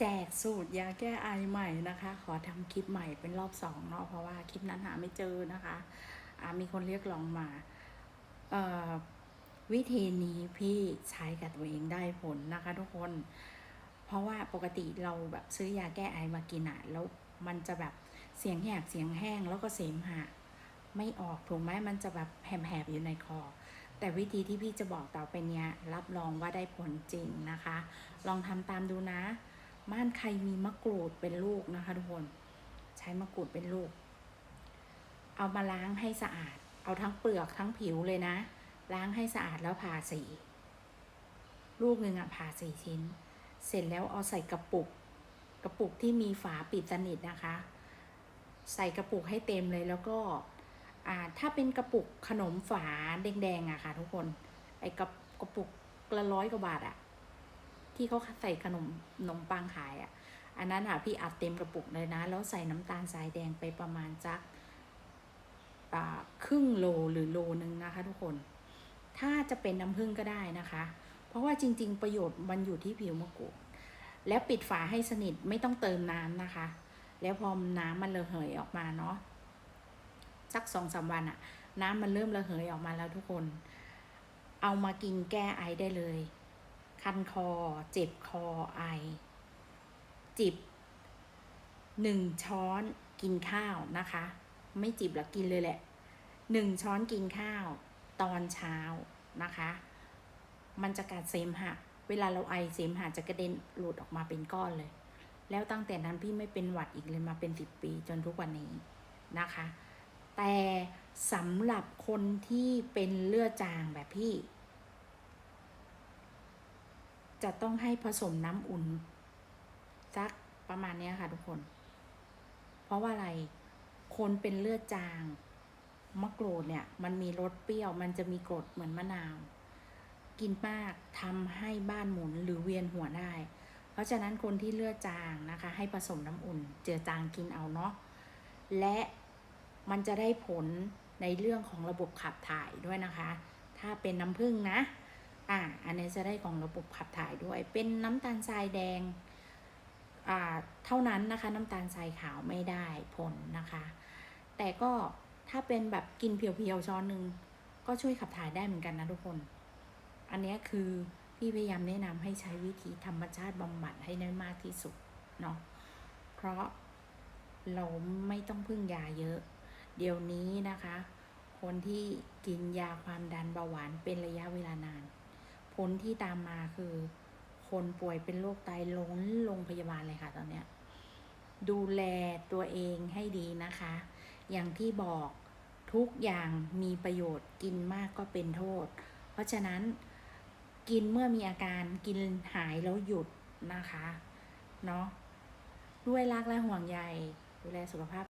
แจกสูตรยาแก้ไอใหม่นะคะ ขอทำคลิปใหม่เป็นรอบสองเนาะเพราะว่าคลิปนั้นหาไม่เจอนะคะอามีคนเรียกร้องมาวิธีนี้พี่ใช้กับตัวเองได้ผลนะคะทุกคน เพราะว่าปกติเราแบบซื้อยาแก้ไอมากินอะแล้วมันจะแบบเสียงแหบเสียงแห้งแล้วก็เสมหะไม่ออกถูกไหมมันจะแบบแหบๆอยู่ในคอ แต่วิธีที่พี่จะบอกต่อไปเนี้ยรับรองว่าได้ผลจริงนะคะ ลองทำตามดูนะ บ้านใครมีมะกรูดเป็นลูกนะคะทุกคน ใช้มะกรูดเป็นลูก เอามาล้างให้สะอาด เอาทั้งเปลือกทั้งผิวเลยนะ ล้างให้สะอาดแล้วผ่าสี ลูกหนึ่งอะผ่าสี่ชิ้น เสร็จแล้วเอาใส่กระปุก กระปุกที่มีฝาปิดสนิทนะคะ ใส่กระปุกให้เต็มเลยแล้วก็อ่าถ้าเป็นกระปุกขนมฝาแดงๆอะค่ะทุกคน ไอ้กระกระปุกละร้อยกว่าบาทอะ ที่เขาใส่ขนมขนมปังขายอะอันนั้นอะพี่อัดเต็มกระปุกเลยนะ แล้วใส่น้ำตาลทรายแดงไปประมาณจักครึ่งโลหรือโลนึงนะคะ ทุกคน ถ้าจะเป็นน้ำผึ้งก็ได้นะคะ เพราะว่าจริง ๆ ประโยชน์มันอยู่ที่ผิวมะกรูดแล้วปิดฝาให้สนิทไม่ต้องเติมน้ำนะคะ แล้วพอน้ำมันระเหยออกมาเนาะสักสองสามวันอะน้ำมันเริ่มระเหยออกมาแล้วทุกคน เอามากินแก้ไอได้เลย คันคอ เจ็บคอไอ จิบหนึ่งช้อนกินข้าวนะคะ ไม่จิบหรอกกินเลยแหละหนึ่งช้อนกินข้าว ตอนเช้านะคะ มันจะกัดเสมหะ เวลาเราไอเสมหะจะกระเด็นหลุดออกมาเป็นก้อนเลย แล้วตั้งแต่นั้นพี่ไม่เป็นหวัดอีกเลยมาเป็นสิบปีจนทุกวันนี้นะคะ แต่สำหรับคนที่เป็นเลือดจางแบบพี่ จะต้องให้ผสมน้ำอุ่นสักประมาณนี้ค่ะทุกคน เพราะว่าอะไร คนเป็นเลือดจางมะกรูดเนี่ย มันมีรสเปรี้ยว มันจะมีกรดเหมือนมะนาว กินมากทำให้บ้านหมุนหรือเวียนหัวได้ เพราะฉะนั้นคนที่เลือดจางนะคะ ให้ผสมน้ำอุ่น เจือจางกินเอาเนาะ และมันจะได้ผลในเรื่องของระบบขับถ่ายด้วยนะคะ ถ้าเป็นน้ำผึ้งนะ อ่าอันนี้จะได้ของระบบขับถ่ายด้วย เป็นน้ำตาลทรายแดงอ่าเท่านั้นนะคะ น้ำตาลทรายขาวไม่ได้ผลนะคะ แต่ก็ถ้าเป็นแบบกินเพียวๆช้อนหนึ่งก็ช่วยขับถ่ายได้เหมือนกันนะทุกคน อันนี้คือพี่พยายามแนะนำให้ใช้วิธีธรรมชาติบำบัดให้ได้มากที่สุดเนาะเพราะเราไม่ต้องพึ่งยาเยอะ เดี๋ยวนี้นะคะ คนที่กินยาความดันเบาหวานเป็นระยะเวลานาน ผลที่ตามมาคือ คนป่วยเป็นโรคไตล้นโรงพยาบาลเลยค่ะ ตอนเนี้ยดูแลตัวเองให้ดีนะคะ อย่างที่บอกทุกอย่างมีประโยชน์กินมากก็เป็นโทษ เพราะฉะนั้นกินเมื่อมีอาการกินหายแล้วหยุดนะคะ เนาะด้วยรักและห่วงใยดูแลสุขภาพ